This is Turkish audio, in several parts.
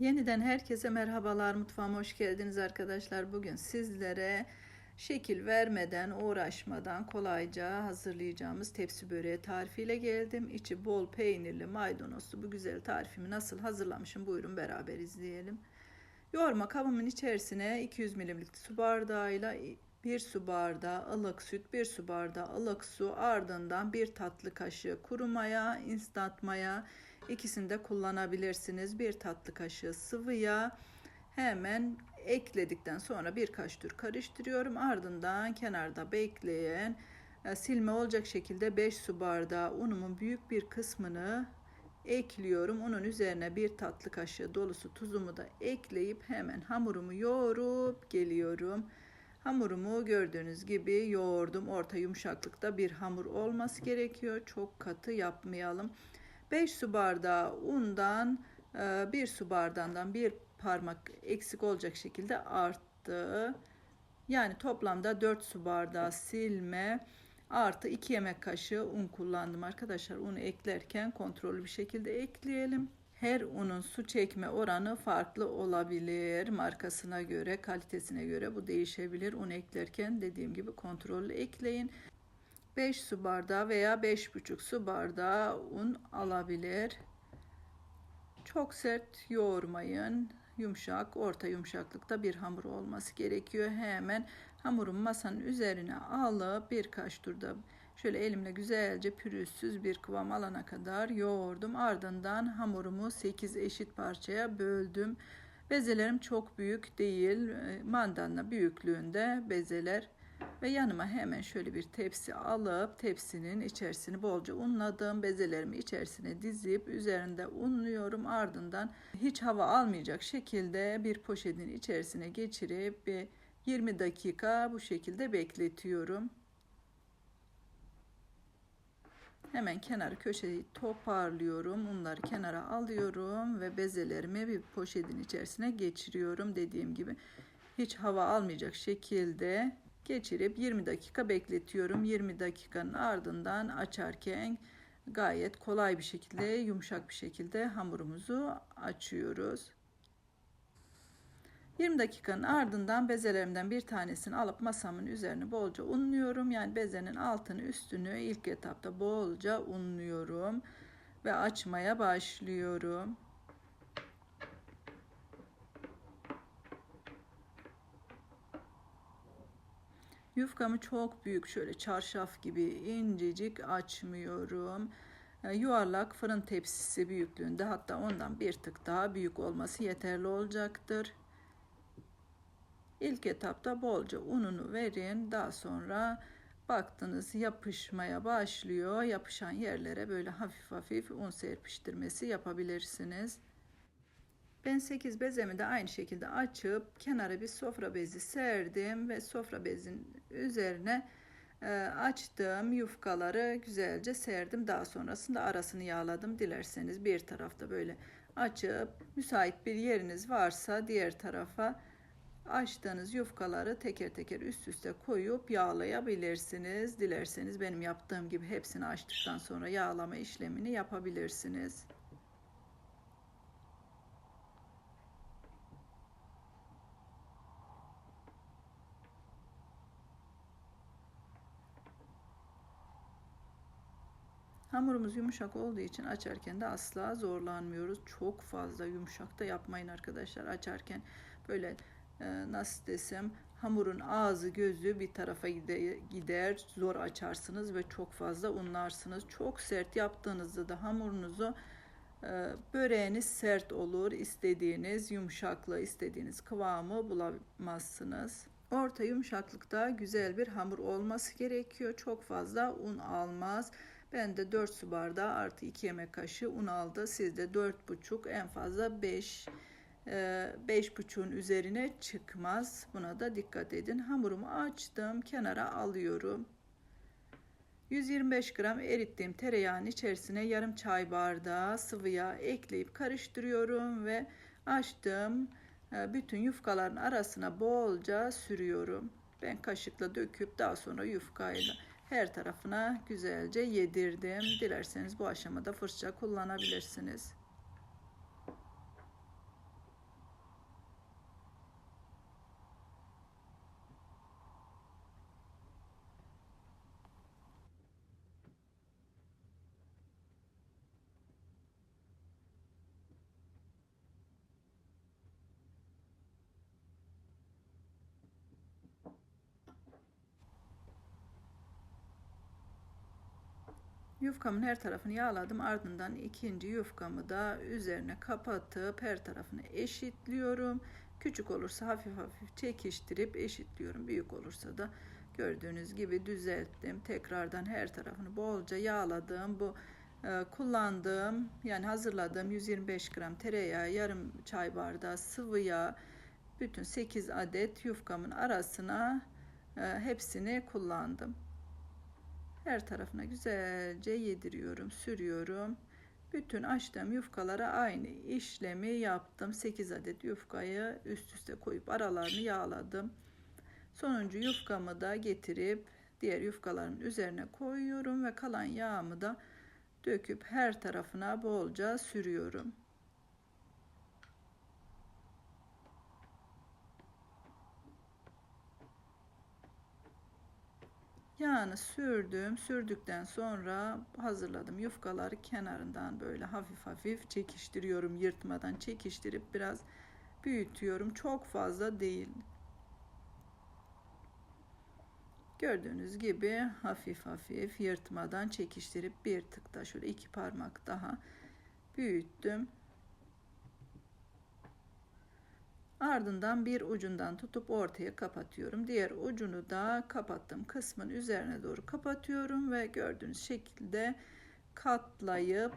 Yeniden herkese merhabalar. Mutfağıma hoş geldiniz arkadaşlar. Bugün sizlere şekil vermeden, uğraşmadan kolayca hazırlayacağımız tepsi böreği tarifiyle geldim. İçi bol peynirli, maydanozlu bu güzel tarifimi nasıl hazırlamışım buyurun beraber izleyelim. Yoğurma kabımın içerisine 200 ml su bardağıyla 1 su bardağı ılık süt, 1 su bardağı ılık su, ardından 1 tatlı kaşığı kuru maya, instant maya, ikisini de kullanabilirsiniz. 1 tatlı kaşığı sıvı yağ hemen ekledikten sonra birkaç tur karıştırıyorum. Ardından kenarda bekleyen e, silme olacak şekilde 5 su bardağı unumun büyük bir kısmını ekliyorum. Onun üzerine bir tatlı kaşığı dolusu tuzumu da ekleyip hemen hamurumu yoğurup geliyorum. Hamurumu gördüğünüz gibi yoğurdum. Orta yumuşaklıkta bir hamur olması gerekiyor. Çok katı yapmayalım. 5 su bardağı undan 1 e, su bardağından bir parmak eksik olacak şekilde arttı. Yani toplamda 4 su bardağı silme artı 2 yemek kaşığı un kullandım arkadaşlar. Unu eklerken kontrollü bir şekilde ekleyelim. Her unun su çekme oranı farklı olabilir. Markasına göre, kalitesine göre bu değişebilir. Un eklerken dediğim gibi kontrollü ekleyin. 5 su bardağı veya 5,5 su bardağı un alabilir. Çok sert yoğurmayın. Yumuşak, orta yumuşaklıkta bir hamur olması gerekiyor. Hemen hamurun masanın üzerine alıp birkaç turda Şöyle elimle güzelce pürüzsüz bir kıvam alana kadar yoğurdum. Ardından hamurumu 8 eşit parçaya böldüm. Bezelerim çok büyük değil. E, mandalina büyüklüğünde bezeler. Ve yanıma hemen şöyle bir tepsi alıp tepsinin içerisini bolca unladım. Bezelerimi içerisine dizip üzerinde unluyorum. Ardından hiç hava almayacak şekilde bir poşetin içerisine geçirip bir 20 dakika bu şekilde bekletiyorum. Hemen kenar köşeyi toparlıyorum. Bunları kenara alıyorum ve bezelerimi bir poşetin içerisine geçiriyorum. Dediğim gibi hiç hava almayacak şekilde geçirip 20 dakika bekletiyorum. 20 dakikanın ardından açarken gayet kolay bir şekilde, yumuşak bir şekilde hamurumuzu açıyoruz. 20 dakikanın ardından bezelerimden bir tanesini alıp masamın üzerine bolca unluyorum. Yani bezenin altını üstünü ilk etapta bolca unluyorum ve açmaya başlıyorum. Yufkamı çok büyük şöyle çarşaf gibi incecik açmıyorum. Yuvarlak fırın tepsisi büyüklüğünde hatta ondan bir tık daha büyük olması yeterli olacaktır. İlk etapta bolca ununu verin. Daha sonra baktınız yapışmaya başlıyor. Yapışan yerlere böyle hafif hafif un serpiştirmesi yapabilirsiniz. Ben 8 bezemi de aynı şekilde açıp kenara bir sofra bezi serdim ve sofra bezin üzerine e, açtığım yufkaları güzelce serdim. Daha sonrasında arasını yağladım. Dilerseniz bir tarafta böyle açıp müsait bir yeriniz varsa diğer tarafa açtığınız yufkaları teker teker üst üste koyup yağlayabilirsiniz. Dilerseniz benim yaptığım gibi hepsini açtıktan sonra yağlama işlemini yapabilirsiniz. Hamurumuz yumuşak olduğu için açarken de asla zorlanmıyoruz. Çok fazla yumuşak da yapmayın arkadaşlar. Açarken böyle nasıl desem hamurun ağzı gözü bir tarafa gider. Zor açarsınız ve çok fazla unlarsınız. Çok sert yaptığınızda da hamurunuzu e, böreğiniz sert olur. İstediğiniz yumuşaklığı, istediğiniz kıvamı bulamazsınız. Orta yumuşaklıkta güzel bir hamur olması gerekiyor. Çok fazla un almaz. Ben de 4 su bardağı artı 2 yemek kaşığı un aldı. Sizde 4,5 en fazla 5 5,5'un üzerine çıkmaz. Buna da dikkat edin. Hamurumu açtım. Kenara alıyorum. 125 gram erittiğim tereyağının içerisine yarım çay bardağı sıvı yağ ekleyip karıştırıyorum ve açtım. Bütün yufkaların arasına bolca sürüyorum. Ben kaşıkla döküp daha sonra yufkayla her tarafına güzelce yedirdim. Dilerseniz bu aşamada fırça kullanabilirsiniz. Yufkamın her tarafını yağladım. Ardından ikinci yufkamı da üzerine kapatıp her tarafını eşitliyorum. Küçük olursa hafif hafif çekiştirip eşitliyorum. Büyük olursa da gördüğünüz gibi düzelttim. Tekrardan her tarafını bolca yağladım. Bu e, kullandığım yani hazırladığım 125 gram tereyağı, yarım çay bardağı sıvı yağ, bütün 8 adet yufkamın arasına e, hepsini kullandım. Her tarafına güzelce yediriyorum, sürüyorum. Bütün açtığım yufkalara aynı işlemi yaptım. 8 adet yufkayı üst üste koyup aralarını yağladım. Sonuncu yufkamı da getirip diğer yufkaların üzerine koyuyorum ve kalan yağımı da döküp her tarafına bolca sürüyorum. Yağını sürdüm. Sürdükten sonra hazırladım. Yufkaları kenarından böyle hafif hafif çekiştiriyorum. Yırtmadan çekiştirip biraz büyütüyorum. Çok fazla değil. Gördüğünüz gibi hafif hafif yırtmadan çekiştirip bir tık da şöyle iki parmak daha büyüttüm. Ardından bir ucundan tutup ortaya kapatıyorum. Diğer ucunu da kapattım kısmın üzerine doğru kapatıyorum ve gördüğünüz şekilde katlayıp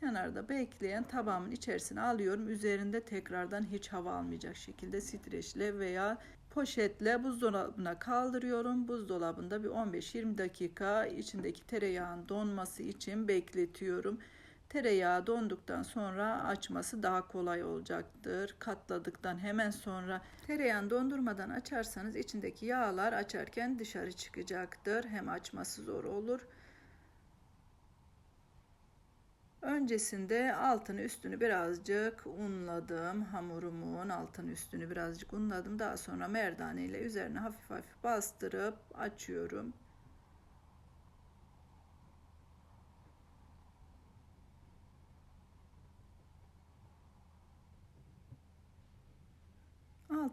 kenarda bekleyen tabağımın içerisine alıyorum. Üzerinde tekrardan hiç hava almayacak şekilde streçle veya poşetle buzdolabına kaldırıyorum. Buzdolabında bir 15-20 dakika içindeki tereyağın donması için bekletiyorum. Tereyağı donduktan sonra açması daha kolay olacaktır. Katladıktan hemen sonra tereyağını dondurmadan açarsanız içindeki yağlar açarken dışarı çıkacaktır. Hem açması zor olur. Öncesinde altını üstünü birazcık unladım. Hamurumun altını üstünü birazcık unladım. Daha sonra merdane ile üzerine hafif hafif bastırıp açıyorum.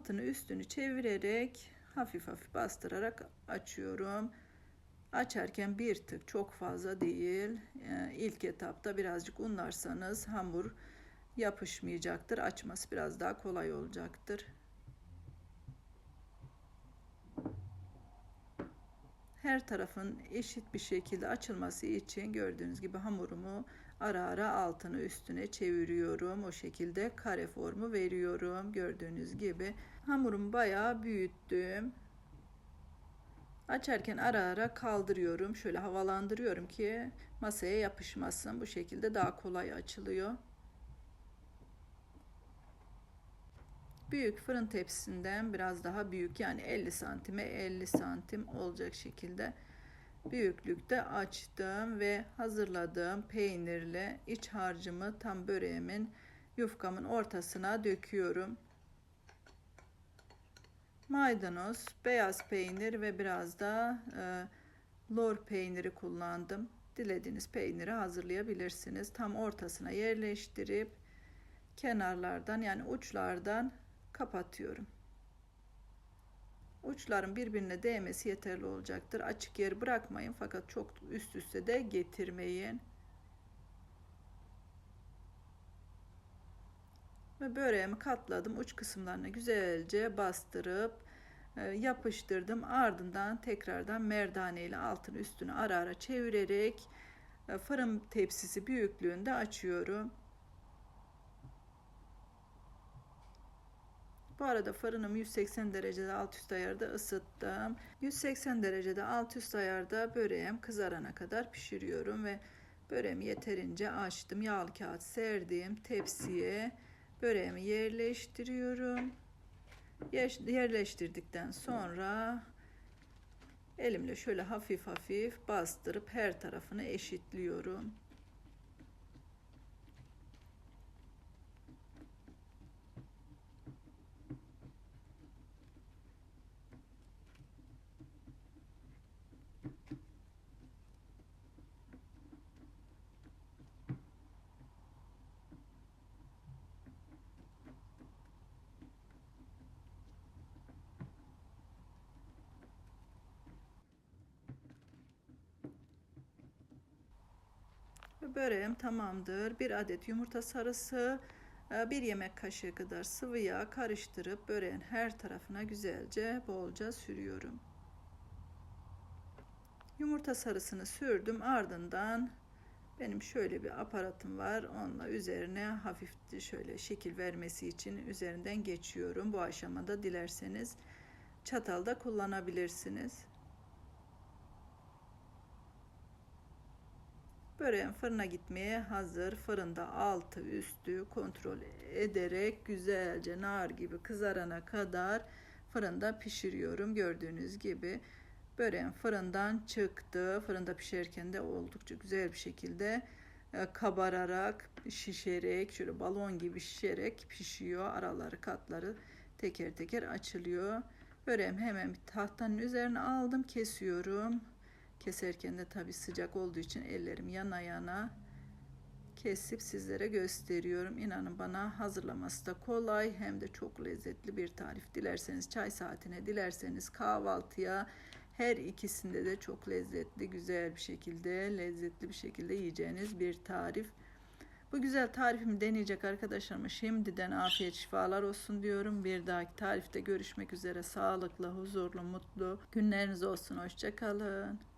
Altını üstünü çevirerek hafif hafif bastırarak açıyorum. Açarken bir tık çok fazla değil. Ee, ilk etapta birazcık unlarsanız hamur yapışmayacaktır. Açması biraz daha kolay olacaktır. Her tarafın eşit bir şekilde açılması için gördüğünüz gibi hamurumu ara ara altını üstüne çeviriyorum. O şekilde kare formu veriyorum. Gördüğünüz gibi hamurumu bayağı büyüttüm. Açarken ara ara kaldırıyorum. Şöyle havalandırıyorum ki masaya yapışmasın. Bu şekilde daha kolay açılıyor. Büyük fırın tepsisinden biraz daha büyük yani 50 santime 50 santim olacak şekilde büyüklükte açtım ve hazırladığım peynirli iç harcımı tam böreğimin yufkamın ortasına döküyorum. Maydanoz, beyaz peynir ve biraz da e, lor peyniri kullandım. Dilediğiniz peyniri hazırlayabilirsiniz. Tam ortasına yerleştirip kenarlardan yani uçlardan kapatıyorum. Uçların birbirine değmesi yeterli olacaktır. Açık yer bırakmayın fakat çok üst üste de getirmeyin. Ve böreğimi katladım. Uç kısımlarına güzelce bastırıp e, yapıştırdım. Ardından tekrardan merdane ile altını üstünü ara ara çevirerek e, fırın tepsisi büyüklüğünde açıyorum. Bu arada fırınımı 180 derecede alt üst ayarda ısıttım. 180 derecede alt üst ayarda böreğim kızarana kadar pişiriyorum ve böreğimi yeterince açtım. Yağlı kağıt serdiğim tepsiye böreğimi yerleştiriyorum. Yerleştirdikten sonra elimle şöyle hafif hafif bastırıp her tarafını eşitliyorum. Böreğim tamamdır. Bir adet yumurta sarısı, e, bir yemek kaşığı kadar sıvı yağ karıştırıp böreğin her tarafına güzelce bolca sürüyorum. Yumurta sarısını sürdüm. Ardından benim şöyle bir aparatım var. Onunla üzerine hafif şöyle şekil vermesi için üzerinden geçiyorum. Bu aşamada dilerseniz çatalda kullanabilirsiniz. Böreğin fırına gitmeye hazır. Fırında altı üstü kontrol ederek güzelce nar gibi kızarana kadar fırında pişiriyorum. Gördüğünüz gibi böreğim fırından çıktı. Fırında pişerken de oldukça güzel bir şekilde e, kabararak, şişerek, şöyle balon gibi şişerek pişiyor. Araları, katları teker teker açılıyor. Böreğim hemen bir tahtanın üzerine aldım, kesiyorum. Keserken de tabi sıcak olduğu için ellerim yana yana kesip sizlere gösteriyorum. İnanın bana hazırlaması da kolay hem de çok lezzetli bir tarif. Dilerseniz çay saatine, dilerseniz kahvaltıya her ikisinde de çok lezzetli, güzel bir şekilde, lezzetli bir şekilde yiyeceğiniz bir tarif. Bu güzel tarifimi deneyecek arkadaşlarıma şimdiden afiyet şifalar olsun diyorum. Bir dahaki tarifte görüşmek üzere. Sağlıklı, huzurlu, mutlu günleriniz olsun. Hoşçakalın.